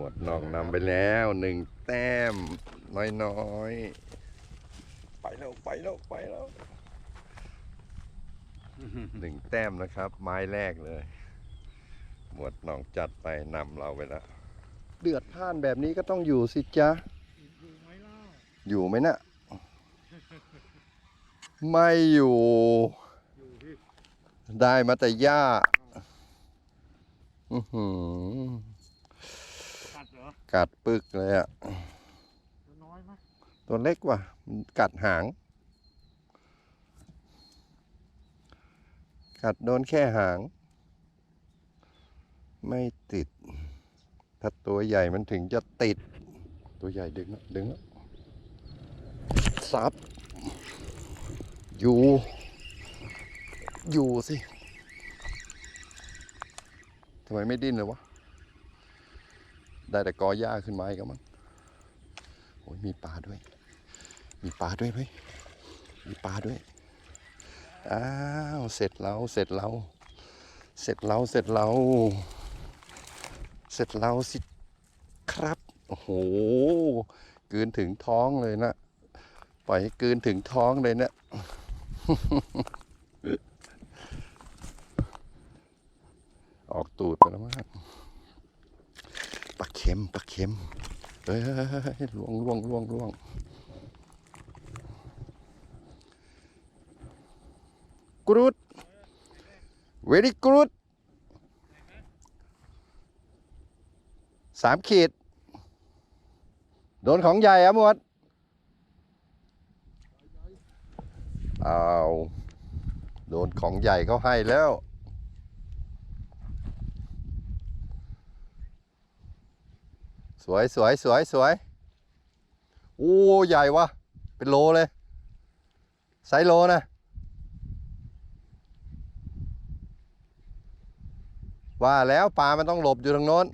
หมดนองนำไปแล้วหนึ่งแต้ม น้อยๆ ไปแล้วไปแล้วไปแล้วหนึ่งแต้มนะครับ ไม้แรกเลย หมวดหนองจัดไปนำเราไปแล้ว เดือดพ่านแบบนี้ก็ต้องอยู่สิจ๊ะ อยู่ไหมเล่าอยู่ไหมนะ่ะไม่อยู่ ได้มาแต่หญ้า อือหือ กัดปึกเลยอะตัวน้อยไหมตัวเล็กว่ะกัดหาง กัดโดนแค่หาง ไม่ติด ถ้าตัวใหญ่มันถึงจะติด ตัวใหญ่ดึงนะดึงนะซับอยู่ อยู่สิทำไมไม่ดิ้นเลยวะ ได้แต่กอหญ้าขึ้นมาอีกมั้งโอ้ยมีปลาด้วย มีปลาด้วยเว้ยมีปลาด้วย อ้าว เสร็จเราเสร็จเราเสร็จเราเสร็จเราเสร็จเราสิครับ โอ้โหกลืนถึงท้องเลยนะ ปล่อยให้กลืนถึงท้องเลยเนะ ออกตูดไปแล้วมั้ง ปลาเค็มปลาเค็มเฮ้ยล่วงล่วงล่วงล่วงกรุด very good สามขีด โดนของใหญ่อะหมดเอาวโดนของใหญ่เขาให้แล้ว สวยสวยสวยสวยโอ้ใหญ่วะเป็นโลเลยไซโลนะว่าแล้วปลามันต้องหลบอยู่ทางโน้น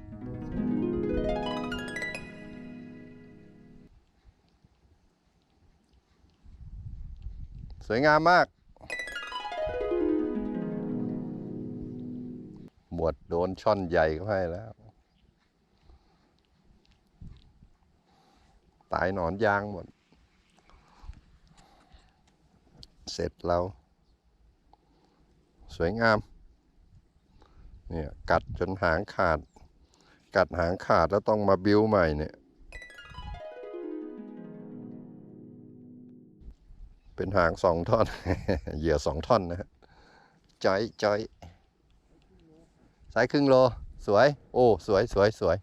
สวยงามมาก หมวดโดนช่อนใหญ่เขาให้แล้ว ตายหนอนยางหมด เสร็จแล้ว สวยงาม เนี่ย กัดจนหางขาด กัดหางขาดแล้วต้องมาบิ้วใหม่เนี่ย เป็นหางสองท่อน เหยื่อสองท่อนนะฮะจอยจอยสายครึ่งโล สวย โอ้ สวยสวยสวย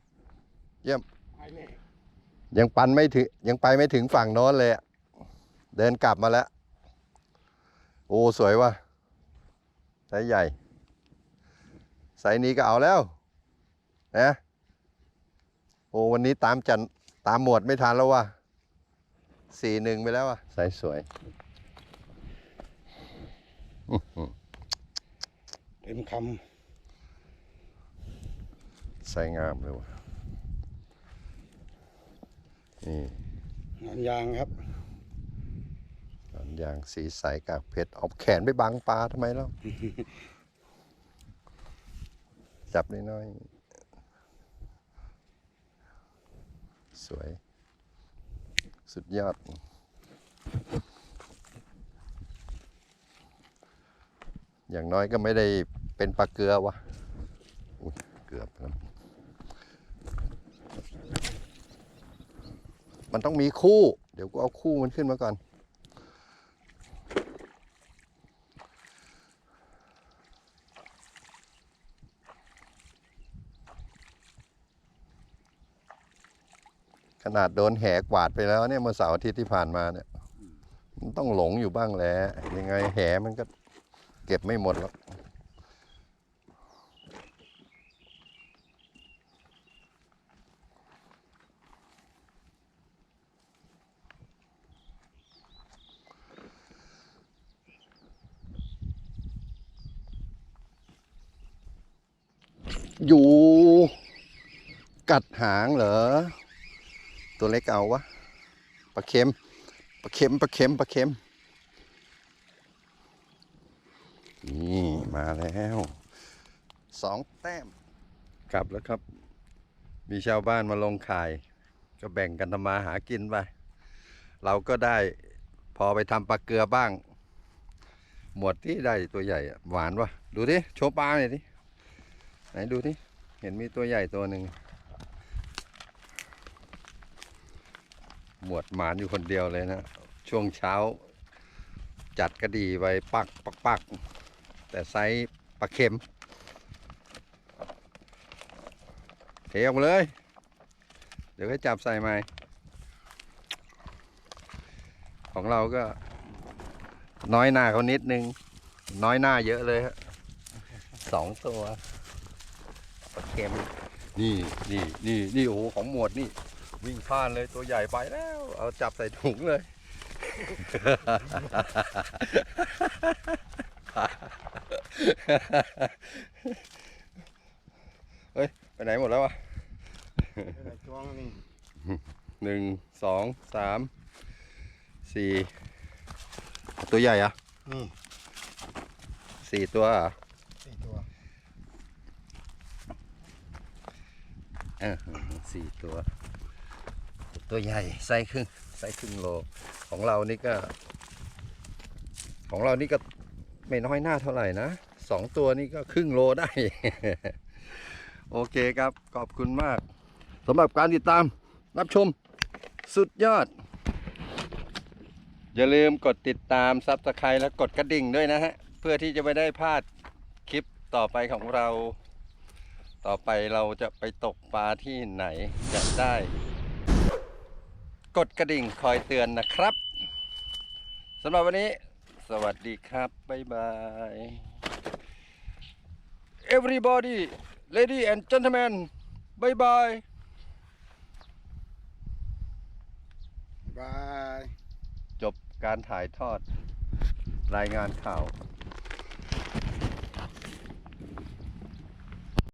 เนี่ยม ยังปันไม่ถึงยังไปไม่ถึงฝั่งโน้นเลยอะเดินกลับมาแล้ว โอ้ สวยว่ะไซส์ใหญ่ไซส์นี้ก็เอาแล้วนะโอ้วันนี้ตามจันตามหมวดไม่ทันแล้วว่ะสี่หนึ่งไปแล้วว่ะไซส์สวยเต็มคไซส์งามเลยว่ะ นี่งานยางครับหนังยางสีใสกากเพชรเอาแขนไปบังปลาทำไมเล่าจับน้อย สวย สุดยอด อย่างน้อยก็ไม่ได้เป็นปลาเกลือวะอุ๊ยเกือบแล้ว มันต้องมีคู่ เดี๋ยวกูเอาคู่มันขึ้นมาก่อน ขนาดโดนแหกวาดไปแล้วเนี่ยเมื่อเสาร์อาทิตย์ที่ผ่านมาเนี่ย มันต้องหลงอยู่บ้างแหละยังไงแหมันก็เก็บไม่หมดหรอก อยู่ กัดหางเหรอ ตัวเล็กเอาวะปลาเค็มปลาเค็มปลาเค็มปลาเค็มนี่มาแล้วสองแต้ม กลับแล้วครับ มีชาวบ้านมาลงขาย ก็แบ่งกันทำมาหากินไป เราก็ได้พอไปทำปลาเกลือบ้าง หมวดที่ได้ตัวใหญ่หวานวะดูดิ โชว์ปลาหน่อยดิ ไหนดูดิเห็นมีตัวใหญ่ตัวหนึ่งหมวดหมานอยู่คนเดียวเลยนะ ช่วงเช้า จัดกระดีไปปักปักปักแต่ไซส์ปลาเค็ม เทออกมาเลย เดี๋ยวก็จับใส่ใหม่ ของเราก็น้อยหน้าเขานิดนึง น้อยหน้าเยอะเลยฮะสองตัว เค็มนี่นี่นี่นี่โอ้โหของหมวดนี่ วิ่งพลานเลยตัวใหญ่ไปแล้ว เอาจับใส่ถุงเลย เฮ้ย ไปไหนหมดแล้ววะได้จ้วงนี่หนึ่งสองสามสี่ตัวใหญ่อะนี่สี่ตัวเหรอะ สี่ตัว เออสี่ตัว ตัวใหญ่ไซส์ครึ่งไซส์ครึ่งโลของเรานี่ก็ ของเรานี่ก็ไม่น้อยหน้าเท่าไหร่นะสองตัวนี่ก็ครึ่งโลได้ โอเคครับขอบคุณมากสำหรับการติดตามรับชมสุดยอด อย่าลืมกดติดตามซับสไครต์และกดกระดิ่งด้วยนะฮะ เพื่อที่จะไม่ได้พลาดคลิปต่อไปของเรา ต่อไปเราจะไปตกปลาที่ไหนจะได้ กดกระดิ่งคอยเตือนนะครับสำหรับวันนี้ สวัสดีครับ บ๊ายบาย everybody lady and gentlemen บ๊ายบาย บาย จบการถ่ายทอดรายงานข่าว